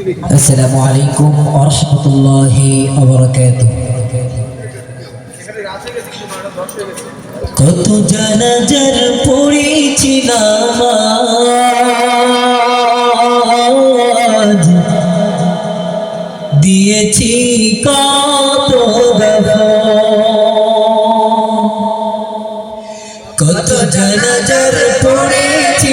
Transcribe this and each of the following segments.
আসসালামু আলাইকুম ওরহমতুল্লাহি ওবরাকাতুহ। কত জানাজার পড়েছি নামাজ দিয়েছি কত কত জানাজার পড়েছি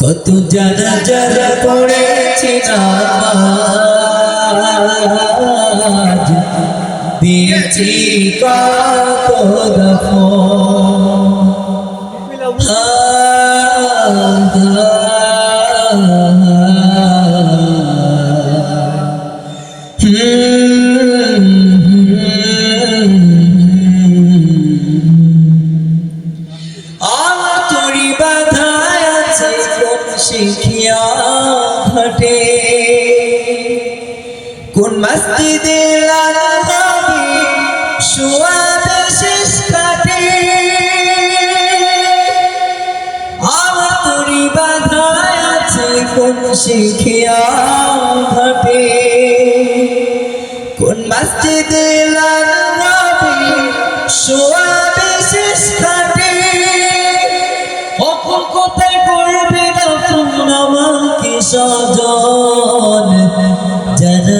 কত জানা যারা পড়েছি দিয়েছি কত দফন। মসজিদে আছে কোন শিখিয়া মসজিদে লাগাবি শুয়াবে শেষ কাটে। কোথায় করবে না আমাকে সজন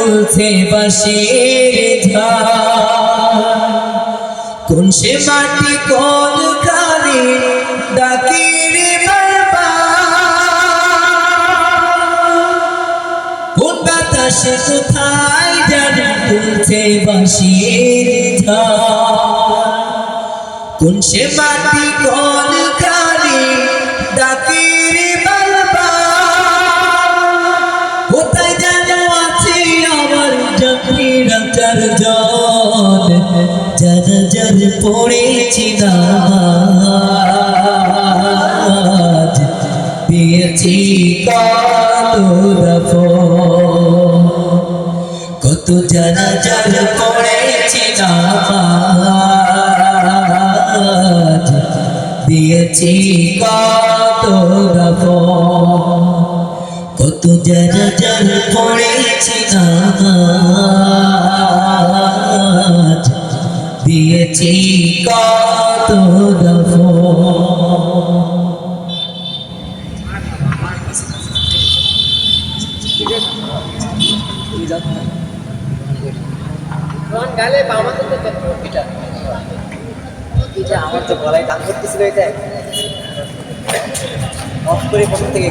তুলছে বাসের কোন সে মাটি কোন কানে ডাকি রে কোন বাতাসে কোথায় যেন তুলছে বাসির কোন সে মাটি কানে চারজন জর জর পড়েছি নামাজ দিয়েছি কত কত জানা জল পড়েছি নামাজ দিয়েছি কত দফন কত জানা জল পড়েছি নামাজ দিয়েছি কত গালে আমাদের তো দেখো এটা আমার তো গলায় টান করতেছিল এটা। অফ করে কোথা থেকে